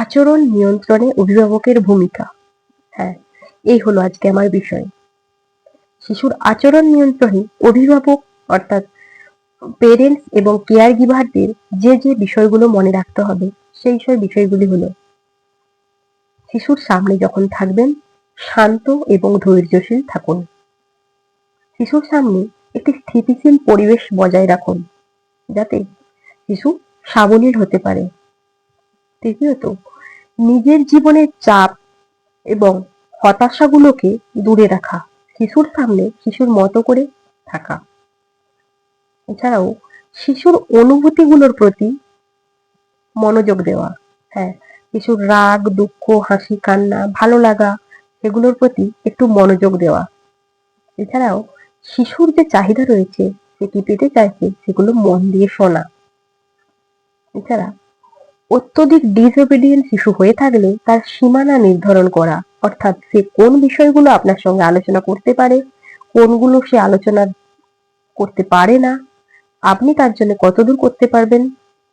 আচরণ নিয়ন্ত্রণে অভিভাবকের ভূমিকা। হ্যাঁ এই হলো আজকে আমার বিষয়। শিশুর আচরণ নিয়ন্ত্রণে অভিভাবক অর্থাৎ পেরেন্টস এবং কেয়ার গিভারদের যে যে বিষয়গুলো মনে রাখতে হবে, সেই সেই বিষয়গুলি হলো, শিশুর সামনে যখন থাকবেন, শান্ত এবং ধৈর্যশীল থাকুন। শিশুর সামনে একটি স্থিতিশীল পরিবেশ বজায় রাখুন, যাতে শিশু সাবলীল হতে পারে। তৃতীয়ত নিজের জীবনের চাপ এবং হতাশাগুলোকে দূরে রাখা, শিশুর সামনে শিশুর মতো করে থাকা। এছাড়াও শিশুর অনুভূতিগুলোর প্রতি মনোযোগ দেওয়া হ্যাঁ শিশুর রাগ, দুঃখ, হাসি, কান্না, ভালো লাগা সেগুলোর প্রতি একটু মনোযোগ দেওয়া। এছাড়াও শিশুর যে চাহিদা রয়েছে, সে কি পেতে চাইছে, সেগুলো মন দিয়ে শোনা। এছাড়া অত্যধিক ডিসওবিডিয়েন্ট শিশু হয়ে থাকলে তার সীমানা নির্ধারণ করা, অর্থাৎ সে কোন বিষয়গুলো আপনার সঙ্গে আলোচনা করতে পারে, কোনগুলো সে আলোচনা করতে পারে না, আপনি তার জন্য কতদূর করতে পারবেন,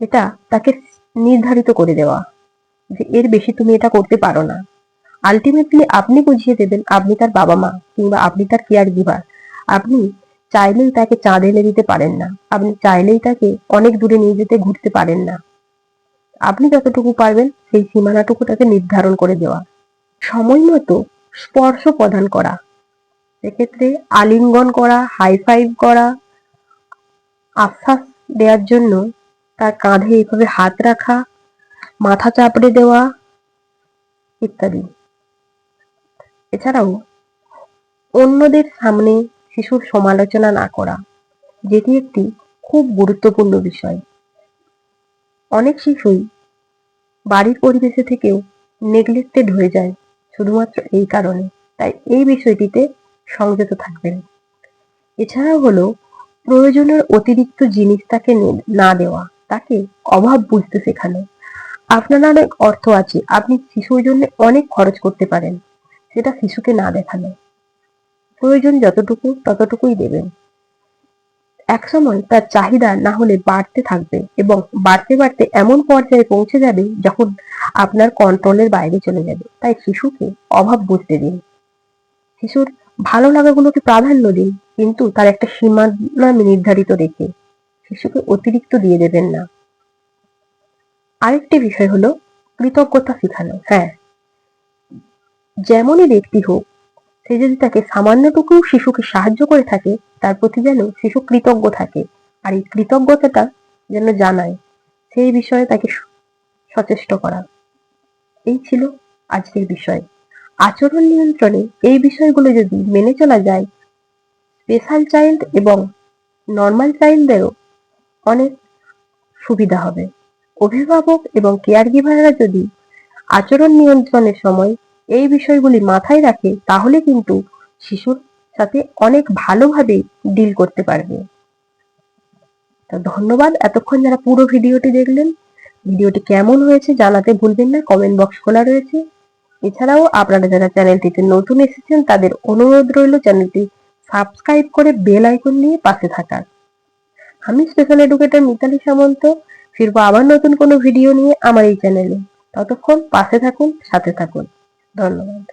এটা তাকে নির্ধারিত করে দেওয়া যে এর বেশি তুমি এটা করতে পারো না। আলটিমেটলি আপনি বুঝিয়ে দেবেন আপনি তার বাবা মা কিংবা আপনি তার কেয়ার গিভার আপনি চাইলেই তাকে চাঁদ এনে দিতে পারেন না, আপনি চাইলেই তাকে অনেক দূরে নিয়ে যেতে ঘুরতে পারেন না। আপনি যতটুকু পারবেন সেই সীমানাটুকু তাকে নির্ধারণ করে দেওয়া। সময় মতো স্পর্শ প্রদান করা। সেক্ষেত্রে আলিঙ্গন করা হাই ফাইভ করা, আশ্বাস দেওয়ার জন্য তার কাঁধে এইভাবে হাত রাখা, মাথা চাপড়ে দেওয়া ইত্যাদি। এছাড়াও অন্যদের সামনে শিশুর সমালোচনা না করা, যেটি একটি খুব গুরুত্বপূর্ণ বিষয়। অনেক শিশুই বাড়ির পরিবেশে থেকেও নেগলেক্টেড হয়ে যায় শুধুমাত্র এই কারণে। তাই এই বিষয়টিতে সংযত থাকবেন। এছাড়াও হলো প্রয়োজনের অতিরিক্ত জিনিস তাকে না দেওয়া, তাকে অভাব বুঝতে শেখানো। আপনার অনেক অর্থ আছে, আপনি শিশুর জন্য অনেক খরচ করতে পারেন, সেটা শিশুকে না দেখানো। প্রয়োজন যতটুকু, ততটুকুই দেবেন। একসময় তার চাহিদা না হলে বাড়তে থাকবে এবং বাড়তে বাড়তে এমন পর্যায়ে পৌঁছে যাবে যখন আপনার কন্ট্রোলের বাইরে চলে যাবে। তাই শিশুকে অভাব বুঝতে দিন। শিশুর ভালো লাগাগুলোকে প্রাধান্য দিন, কিন্তু তার একটা সীমানা নির্ধারিত রেখে শিশুকে অতিরিক্ত দিয়ে দেবেন না। আরেকটি বিষয় হলো কৃতজ্ঞতা শেখানো। হ্যাঁ যেমনই ব্যক্তি হোক সে যদি তাকে সামান্যটুকু শিশুকে সাহায্য করে থাকে, তার প্রতি যেন শিশু কৃতজ্ঞ থাকে। আর এই কৃতজ্ঞতাটা যেন জানায়, সেই বিষয়ে তাকে সচেষ্ট করা। এই ছিল আজকের বিষয়। আচরণ নিয়ন্ত্রণে এই বিষয়গুলো যদি মেনে চলা যায় স্পেশাল চাইল্ড এবং নর্মাল চাইল্ডদেরও অনেক সুবিধা হবে। অভিভাবক এবং কেয়ার গিভাররা যদি আচরণ নিয়ন্ত্রণের সময় এই বিষয়গুলি মাথায় রাখে, তাহলে কিন্তু শিশুর সাথে অনেক ভালোভাবে ডিল করতে পারবে। তো ধন্যবাদ এতক্ষণ যারা পুরো ভিডিওটি দেখলেন। ভিডিওটি কেমন হয়েছে জানাতে ভুলবেন না কমেন্ট বক্স খোলা রয়েছে। এছাড়াও আপনারা যারা চ্যানেলটিতে নতুন এসেছেন, তাদের অনুরোধ রইল চ্যানেলটি সাবস্ক্রাইব করে বেল আইকন নিয়ে পাশে থাকার। আমি স্পেশাল এডুকেটর মিতালি সামন্ত, ফিরবো আবার নতুন কোনো ভিডিও নিয়ে আমার এই চ্যানেলে। ততক্ষণ পাশে থাকুন, সাথে থাকুন। ধন্যবাদ